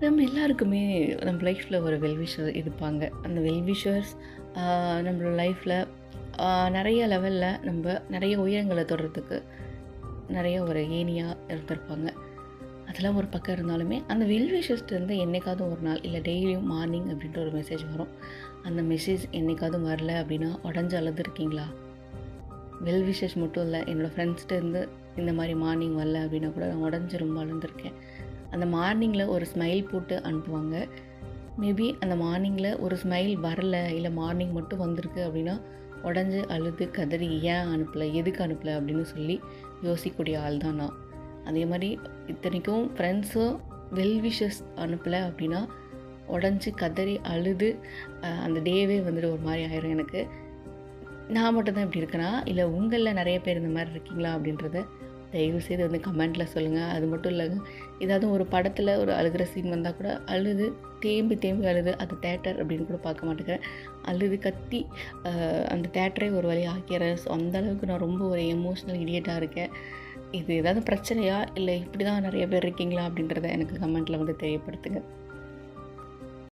நம்ம எல்லாருக்குமே நம்ம லைஃப்பில் ஒரு வெல்விஷர் இருப்பாங்க. அந்த வெல்விஷர்ஸ் நம்மளோட லைஃப்பில் நிறைய லெவலில் நம்ம நிறைய உயரங்களை தொடுறதுக்கு நிறைய ஒரு ஏனியாக இருந்திருப்பாங்க. அதெல்லாம் ஒரு பக்கம் இருந்தாலுமே அந்த வெல்விஷர்ஸ்லேருந்து என்றைக்காவது ஒரு நாள் இல்லை டெய்லியும் மார்னிங் அப்படின்ற ஒரு மெசேஜ் வரும். அந்த மெசேஜ் என்றைக்காவது வரல அப்படின்னா உடஞ்சி அழுதுருக்கீங்களா? வெல் விஷஸ் மட்டும் இல்லை என்னோடய ஃப்ரெண்ட்ஸ்கிட்டேருந்து இந்த மாதிரி மார்னிங் வரல அப்படின்னா கூட நான் உடஞ்சி ரொம்ப அழுந்திருக்கேன் அந்த மார்னிங்கில் ஒரு ஸ்மைல் போட்டு அனுப்புவாங்க. மேபி அந்த மார்னிங்கில் ஒரு ஸ்மைல் வரல இல்லை மார்னிங் மட்டும் வந்திருக்கு அப்படின்னா உடஞ்சி அழுது கதறி ஏன் அனுப்பலை? எதுக்கு அனுப்பலை? அப்படின்னு சொல்லி யோசிக்கக்கூடிய ஆள் தான் நான். அதே மாதிரி இத்தனைக்கும் ஃப்ரெண்ட்ஸும் வெல் விஷஸ் அனுப்பலை அப்படின்னா உடஞ்சி கதறி அழுது அந்த டேவே வந்துட்டு ஒரு மாதிரி ஆயிரும் எனக்கு. நான் மட்டும்தான் இப்படி இருக்கேனா? இல்லை உங்களில் நிறைய பேர் இந்த மாதிரி இருக்கீங்களா அப்படின்றத தயவு செய்து வந்து கமெண்ட்டில் சொல்லுங்கள் அது மட்டும் இல்லைங்க ஏதாவது ஒரு படத்தில் ஒரு அழுகிற சீன் வந்தால் கூட அழுது தேம்பி தேம்பி அழுது அது தேட்டர் அப்படின்னு கூட பார்க்க மாட்டேங்கிறேன். அழுது கத்தி அந்த தேட்டரே ஒரு வழி ஆக்கிறேன் ஸோ அந்தளவுக்கு நான் ரொம்ப ஒரு எமோஷ்னல் இடியேட்டாக இருக்கேன். இது ஏதாவது பிரச்சனையா? இல்லை இப்படி தான் நிறைய பேர் இருக்கீங்களா? அப்படின்றத எனக்கு கமெண்ட்டில் வந்து தெரியப்படுத்துங்க.